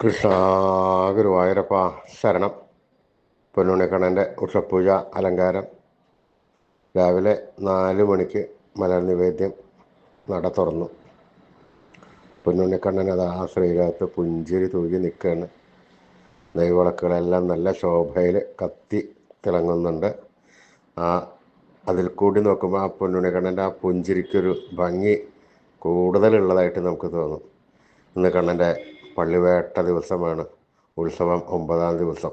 കൃഷ്ണ ഗുരുവായൂരപ്പ ശരണം. പൊന്നുണിക്കണ്ണന്റെ ഉഷപ്പൂജ അലങ്കാരം. രാവിലെ നാല് മണിക്ക് മലർ നിവേദ്യം നട തുറന്നു. പൊന്നുണ്ണിക്കണ്ണൻ അത് ആ ശ്രീകാലത്ത് പുഞ്ചിരി തൂകി നിൽക്കുകയാണ്. നെയ്വിളക്കുകളെല്ലാം നല്ല ശോഭയിൽ കത്തി തിളങ്ങുന്നുണ്ട്. ആ അതിൽ കൂടി നോക്കുമ്പോൾ ആ പൊന്നുണ്ണിക്കണ്ണന്റെ ആ പുഞ്ചിരിക്കൊരു ഭംഗി കൂടുതലുള്ളതായിട്ട് നമുക്ക് തോന്നും. ഇന്ന് കണ്ണന്റെ പള്ളിവേട്ട ദിവസമാണ്. ഉത്സവം ഒമ്പതാം ദിവസം.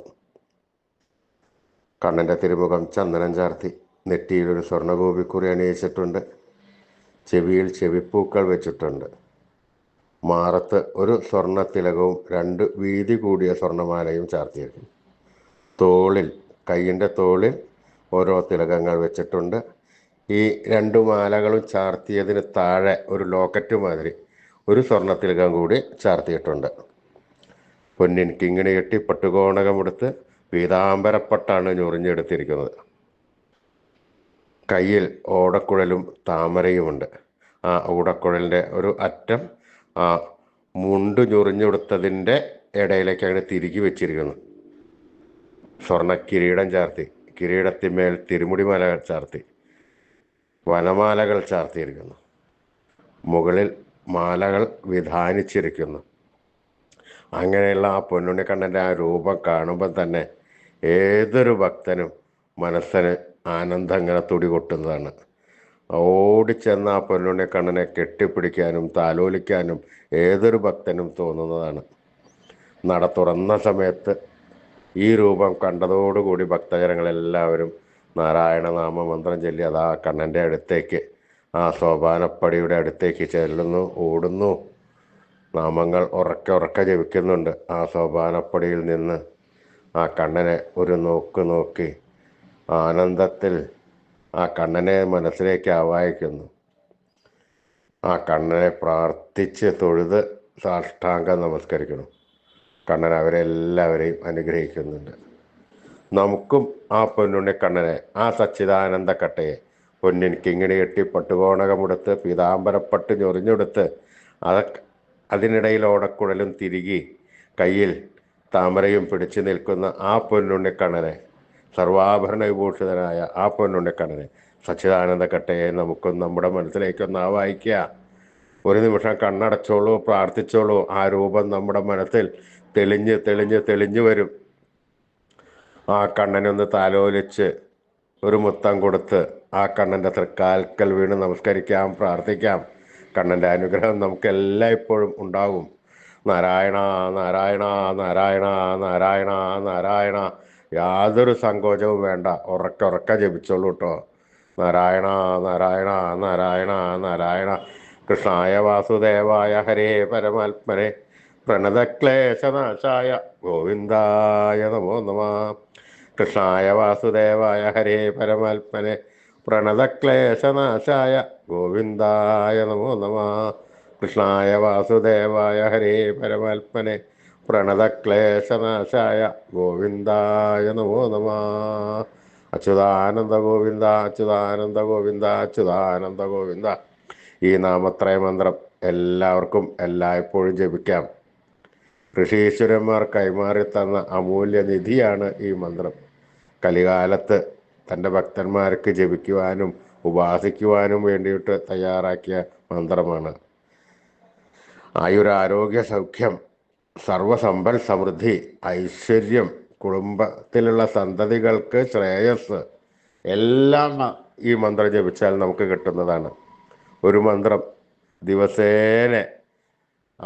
കണ്ണന്റെ തിരുമുഖം ചന്ദനം ചാർത്തി. നെറ്റിയിലൊരു സ്വർണഗോപിക്കുറി അണിയിച്ചിട്ടുണ്ട്. ചെവിയിൽ ചെവിപ്പൂക്കൾ വെച്ചിട്ടുണ്ട്. മാറത്ത് ഒരു സ്വർണ തിലകവും രണ്ട് വീതി കൂടിയ സ്വർണമാലയും ചാർത്തിയിരിക്കും തോളിൽ കയ്യിന്റെ തോളിൽ ഓരോ തിലകങ്ങൾ വെച്ചിട്ടുണ്ട്. ഈ രണ്ടു മാലകളും ചാർത്തിയതിന് താഴെ ഒരു ലോക്കറ്റ് മാതിരി ഒരു സ്വർണ തിലകം കൂടി ചാർത്തിയിട്ടുണ്ട്. പൊന്നിൻ കിങ്ങിണി കെട്ടി പട്ടുകോണകമെടുത്ത് പീതാംബരപ്പട്ടാണ് ഞൊറിഞ്ഞെടുത്തിരിക്കുന്നത്. കയ്യിൽ ഓടക്കുഴലും താമരയുമുണ്ട്. ആ ഓടക്കുഴലിന്റെ ഒരു അറ്റം ആ മുണ്ട് ഞൊറിഞ്ഞെടുത്തതിന്റെ ഇടയിലേക്ക് അങ്ങനെ തിരികെ വെച്ചിരിക്കുന്നു സ്വർണ കിരീടം ചാർത്തി കിരീടത്തിന്മേൽ തിരുമുടി മാലകൾ ചാർത്തി വനമാലകൾ ചാർത്തിയിരിക്കുന്നു. മുകളിൽ മാലകൾ വിധാനിച്ചിരിക്കുന്നു. അങ്ങനെയുള്ള ആ പൊന്നുണ്ണിക്കണ്ണന്റെ ആ രൂപം കാണുമ്പോൾ തന്നെ ഏതൊരു ഭക്തനും മനസ്സിന് ആനന്ദം ഇങ്ങനെ തുടികൊട്ടുന്നതാണ്. ഓടിച്ചെന്ന് ആ പൊന്നുണ്ണിക്കണ്ണനെ കെട്ടിപ്പിടിക്കാനും താലോലിക്കാനും ഏതൊരു ഭക്തനും തോന്നുന്നതാണ്. നട തുറന്ന സമയത്ത് ഈ രൂപം കണ്ടതോടുകൂടി ഭക്തജനങ്ങളെല്ലാവരും നാരായണ നാമ മന്ത്രം ചൊല്ലി അതാ കണ്ണന്റെ അടുത്തേക്ക് ആ സോപാനപ്പടിയുടെ അടുത്തേക്ക് ചെല്ലുന്നു ഓടുന്നു. നാമങ്ങൾ ഉറക്കെ ഉറക്കെ ജപിക്കുന്നുണ്ട്. ആ സോപാനപ്പടിയിൽ നിന്ന് ആ കണ്ണനെ ഒരു നോക്ക് നോക്കി ആനന്ദത്തിൽ ആ കണ്ണനെ മനസ്സിലേക്ക് ആവാഹിക്കുന്നു. ആ കണ്ണനെ പ്രാർത്ഥിച്ച് തൊഴുത് സാഷ്ടാംഗം നമസ്കരിക്കുന്നു. കണ്ണൻ അവരെല്ലാവരെയും അനുഗ്രഹിക്കുന്നുണ്ട്. നമുക്കും ആ പൊന്നുണ്ണി കണ്ണനെ ആ സച്ചിദാനന്ദ കട്ടയെ പൊന്നിൻ കിങ്ങിണി കെട്ടി പട്ടുകോണകമെടുത്ത് പീതാംബരപ്പട്ട് ഞൊറിഞ്ഞെടുത്ത് അത് അതിനിടയിൽ ഓടക്കുഴലും തിരികി കയ്യിൽ താമരയും പിടിച്ചു നിൽക്കുന്ന ആ പൊന്നുണ്ണിക്കണ്ണനെ സർവാഭരണ വിഭൂഷിതനായ ആ പൊന്നുണ്ണിക്കണ്ണനെ സച്ചിദാനന്ദ കട്ടയെ നമുക്കും നമ്മുടെ മനസ്സിലേക്കൊന്ന് ആവാഹിക്കുക. ഒരു നിമിഷം കണ്ണടച്ചോളൂ പ്രാർത്ഥിച്ചോളൂ ആ രൂപം നമ്മുടെ മനസ്സിൽ തെളിഞ്ഞ് തെളിഞ്ഞ് തെളിഞ്ഞു വരും. ആ കണ്ണനൊന്ന് താലോലിച്ച് ഒരു മുത്തം കൊടുത്ത് ആ കണ്ണന്റെ തൃക്കാൽക്കൽ വീണ് നമസ്കരിക്കാം പ്രാർത്ഥിക്കാം. കണ്ണന്റെ അനുഗ്രഹം നമുക്ക് എല്ലായ്പ്പോഴും ഉണ്ടാകും നാരായണ നാരായണ നാരായണ നാരായണ നാരായണ. യാതൊരു സങ്കോചവും വേണ്ട. ഉറക്ക ഉറക്ക ജപിച്ചോളൂ കേട്ടോ നാരായണ നാരായണ നാരായണ നാരായണ. കൃഷ്ണായ വാസുദേവായ ഹരേ പരമാത്മനെ. പ്രണതക്ലേശനാശായ ഗോവിന്ദായ നമോ നമ. കൃഷ്ണായ വാസുദേവായ ഹരേ പരമാത്മനെ പ്രണതക്ലേശനാശായ ഗോവിന്ദായ നമോ നമ. കൃഷ്ണായ വാസുദേവായ ഹരേ പരമാത്മനെ പ്രണതക്ലേശനാശായ ഗോവിന്ദായ നമോ നമ. അച്യുതാനന്ദ ഗോവിന്ദ അച്യുതാനന്ദ ഗോവിന്ദ അച്യുതാനന്ദ ഗോവിന്ദ. ഈ നാമത്രയ മന്ത്രം എല്ലാവർക്കും എല്ലായ്പ്പോഴും ജപിക്കാം. ഋഷീശ്വരന്മാർ കൈമാറി തന്ന അമൂല്യ നിധിയാണ് ഈ മന്ത്രം. കലികാലത്ത് തന്റെ ഭക്തന്മാർക്ക് ജപിക്കുവാനും ഉപാസിക്കുവാനും വേണ്ടിയിട്ട് തയ്യാറാക്കിയ മന്ത്രമാണ്. ആയുരാരോഗ്യ സൗഖ്യം സർവസമ്പൽ സമൃദ്ധി ഐശ്വര്യം കുടുംബത്തിലുള്ള സന്തതികൾക്ക് ശ്രേയസ് എല്ലാം ഈ മന്ത്രം ജപിച്ചാൽ നമുക്ക് കിട്ടുന്നതാണ്. ഒരു മന്ത്രം ദിവസേന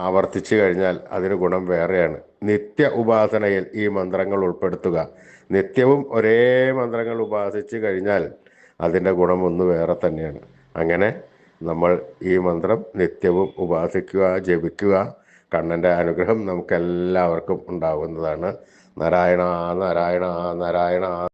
ആവർത്തിച്ചു കഴിഞ്ഞാൽ അതിന് ഗുണം വേറെയാണ്. നിത്യ ഉപാസനയിൽ ഈ മന്ത്രങ്ങൾ ഉൾപ്പെടുത്തുക. നിത്യവും ഒരേ മന്ത്രങ്ങൾ ഉപാസിച്ചു കഴിഞ്ഞാൽ അതിന്റെ ഗുണം ഒന്ന് വേറെ തന്നെയാണ്. അങ്ങനെ നമ്മൾ ഈ മന്ത്രം നിത്യവും ഉപാസിക്കുക ജപിക്കുക. കണ്ണന്റെ അനുഗ്രഹം നമുക്കെല്ലാവർക്കും ഉണ്ടാകുന്നതാണ് നാരായണ നാരായണ നാരായണ.